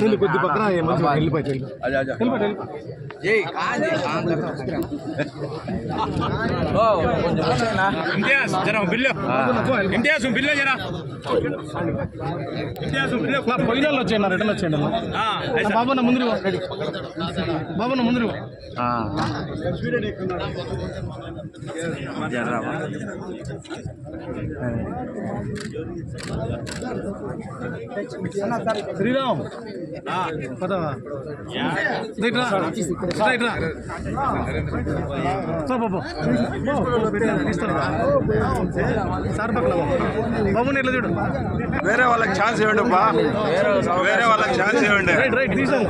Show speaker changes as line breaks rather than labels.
చెల్లి కొద్ది పక్కన మంచిగా వెళ్ళిపోయి చెల్లి
జరా బిల్లు. బిల్లు జరా. ఇంతియాజ్ బిల్లు.
పోయిన వాళ్ళు వచ్చేయండి రిటర్న్ వచ్చేయండి బాబు నా ముందు బాబు నా ముందు శ్రీరామ్. సార్ పక్కన బాబు ఎట్లా చూడు
వేరే వాళ్ళకి ఛాన్స్ ఇవ్వండి బా వేరే వాళ్ళకి ఛాన్స్ ఇవ్వండి.
రైట్ రైట్ తీసాం